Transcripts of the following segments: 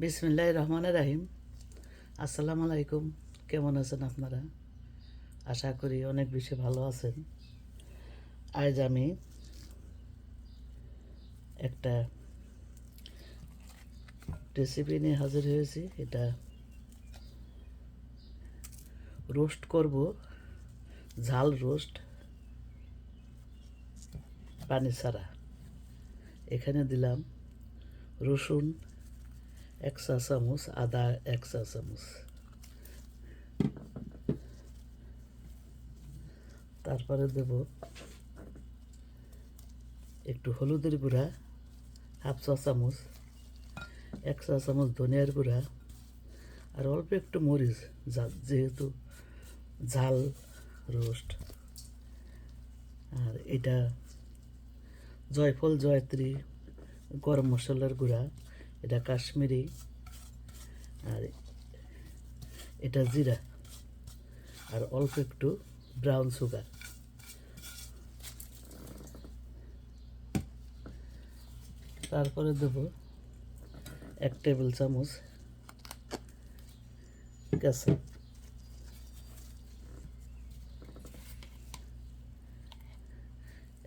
বিসমিল্লাহ রহমান রাহিম। আসসালামু আলাইকুম কেমন আছেন আপনারা? আশা করি অনেক বেশি ভালো আছেন। আজ আমি একটা রেসিপি নিয়ে হাজির হয়েছি। এটা রোস্ট করব। ঝাল রোস্ট পানি ছাড়া। এখানে দিলাম রসুন এক চা চামচ আদা এক চা তারপরে দেব একটু হলুদের গুঁড়া হাফ চা চামচ, এক চা চামচ ধনিয়ার গুঁড়া, আর অল্প একটু মরিচ যেহেতু ঝাল, রোস্ট। আর এটা জয়ফল, জয়ত্রী, গরম মশলার গুঁড়া। এটা কাশ্মীরি। আর এটা জিরা। আর অল্প একটু ব্রাউন সুগার তারপরে দেব এক টেবিল চামচ কেঁচা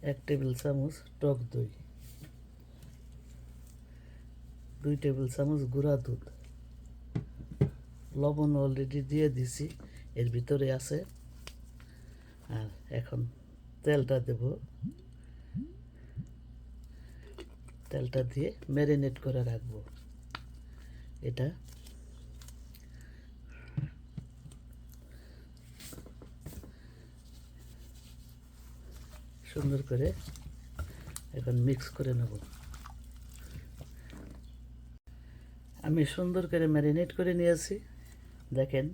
এক টেবিল চামচ টক দই। দুই টেবিল চামচ গুঁড়া দুধ। লবণ অলরেডি দিয়ে দিছি, এর ভিতরে আছে। আর এখন তেলটা দেব। তেলটা দিয়ে ম্যারিনেট করে রাখব। এটা সুন্দর করে এখন মিক্স করে নেব। আমি সুন্দর করে ম্যারিনেট করে নিয়েছি। দেখেন,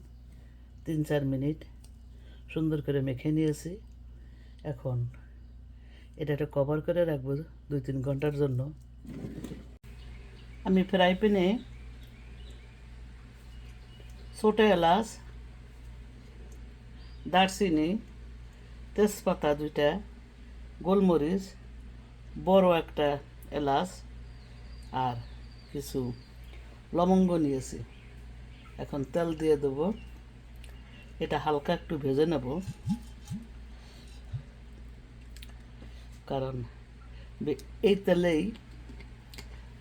তিন চার মিনিট সুন্দর করে মেখে নিয়েছি। এখন এটা একটা কভার করে রাখব দুই তিন ঘণ্টার জন্য। আমি ফ্রাই প্যানে ছোটো এলাচ, দারচিনি, তেজপাতা দুইটা, গোলমরিচ, বড় একটা এলাচ আর কিছু লবঙ্গ নিয়েছি। এখন তেল দিয়ে দেবো। এটা হালকা একটু ভেজে নেব। কারণ এই তেলেই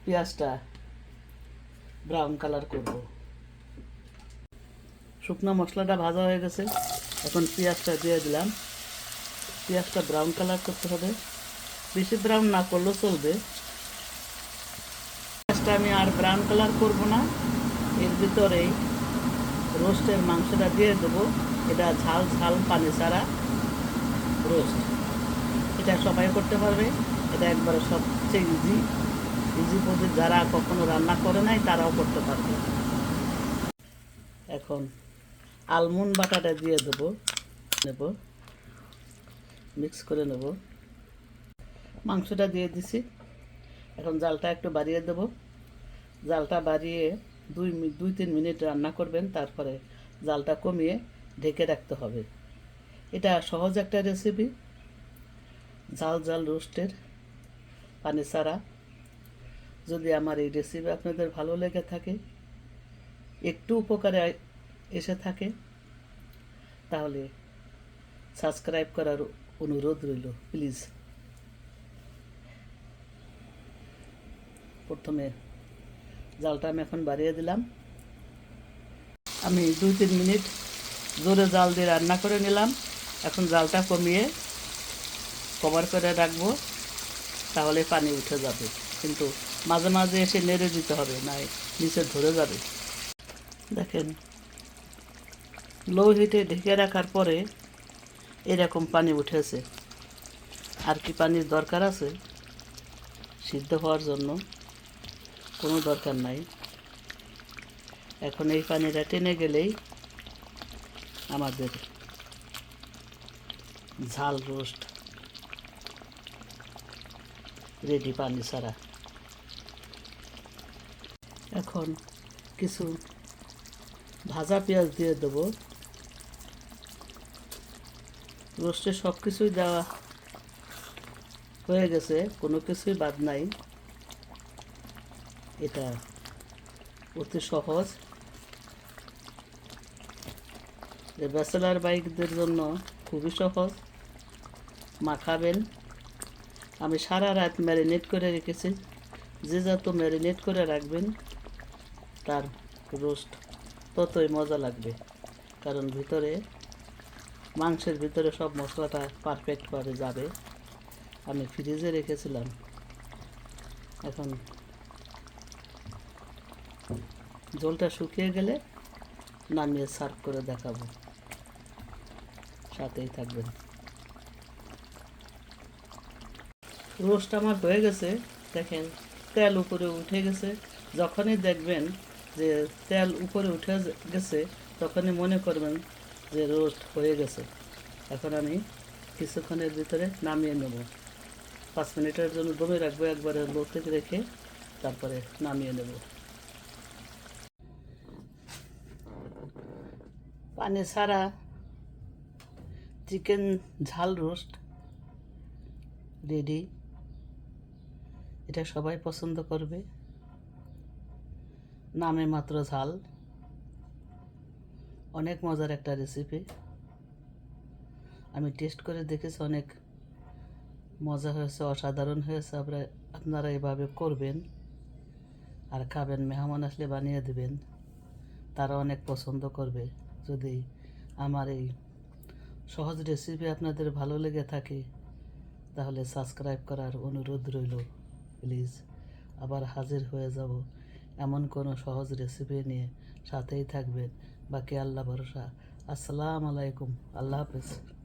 পেঁয়াজটা ব্রাউন কালার করব। শুকনো মশলাটা ভাজা হয়ে গেছে। এখন পেঁয়াজটা দিয়ে দিলাম। পেঁয়াজটা ব্রাউন কালার করতে হবে। বেশি ব্রাউন না করলেও চলবে। পেঁয়াজটা আমি আর ব্রাউন কালার করব না। এর ভিতরেই রোস্টের মাংসটা দিয়ে দেবো। এটা ঝাল ঝাল পানি ছাড়া রোস্ট। এটা সবাই করতে পারবে। এটা একবারে সবচেয়ে ইজি ইজি পদ্ধতি যারা কখনো রান্না করে নাই, তারাও করতে পারবে। এখন আলমন্ড বাটাটা দিয়ে দেবো। নেব। মিক্স করে নেব। মাংসটা দিয়ে দিছি। এখন জালটা একটু বাড়িয়ে দেব। জালটা বাড়িয়ে দুই দুই, তিন মিনিট রান্না করবেন, তারপরে জালটা কমিয়ে ঢেকে রাখতে হবে। এটা সহজ একটা রেসিপি ঝাল ঝাল রোস্টের পানি ছাড়া। যদি আমার এই রেসিপি আপনাদের ভালো লেগে থাকে, একটু উপকারে এসে থাকে, তাহলে সাবস্ক্রাইব করার অনুরোধ রইল প্লিজ প্রথমে জালটা আমি এখন বাড়িয়ে দিলাম। আমি দুই তিন মিনিট জোরে জাল দিয়ে রান্না করে নিলাম। এখন জালটা কমিয়ে কভার করে রাখব, তাহলে পানি উঠে যাবে। কিন্তু মাঝে মাঝে এসে নেড়ে দিতে হবে না নিচে ধরে যাবে। দেখেন লো হিটে ঢেকে রাখার পরে এরকম পানি উঠেছে। আর কি পানির দরকার আছে? সিদ্ধ হওয়ার জন্য। কোনো দরকার নাই। এখন এই পানিটা টেনে গেলেই আমাদের ঝাল রোস্ট রেডি পানি ছাড়া। এখন কিছু ভাজা পেঁয়াজ দিয়ে দেবো। রোস্টে সব কিছুই দেওয়া হয়ে গেছে, কোনো কিছুই বাদ নাই। এটা অতি সহজ। ব্যাচেলার বাইকদের জন্য খুবই সহজ। মাখাবেন। আমি সারা রাত ম্যারিনেট করে রেখেছি। যে যত ম্যারিনেট করে রাখবেন, তার রোস্ট ততই মজা লাগবে। কারণ ভিতরে, মাংসের ভিতরে সব মশলাটা পারফেক্টভাবে যাবে। আমি ফ্রিজে রেখেছিলাম। এখন জলটা শুকিয়ে গেলে নামিয়ে সার্ভ করে দেখাবো। সাথেই থাকবেন। রোস্ট আমার হয়ে গেছে। দেখেন, তেল উপরে উঠে গেছে। যখনই দেখবেন যে তেল উপরে উঠে গেছে, তখনই মনে করবেন যে রোস্ট হয়ে গেছে। এখন আমি কিছুক্ষণের ভিতরে নামিয়ে নেব। পাঁচ মিনিটের জন্য দমে রাখব, একবারে লো থেকে রেখে তারপরে নামিয়ে নেব। পানি ছাড়া চিকেন ঝাল রোস্ট রেডি এটা সবাই পছন্দ করবে। নামে মাত্র ঝাল। অনেক মজার একটা রেসিপি আমি টেস্ট করে দেখেছি, অনেক মজা হয়েছে, অসাধারণ হয়েছে। আপনারা আপনারা এভাবে করবেন আর খাবেন। মেহমান আসলে বানিয়ে দেবেন। তারা অনেক পছন্দ করবে। যদি আমার এই সহজ রেসিপি আপনাদের ভালো লেগে থাকে, তাহলে সাবস্ক্রাইব করার অনুরোধ রইল। প্লিজ আবার হাজির হয়ে যাব এমন কোনো সহজ রেসিপি নিয়ে সাথেই থাকবেন। বাকি আল্লাহ ভরসা। আসসালাম আলাইকুম। আল্লাহ হাফেজ।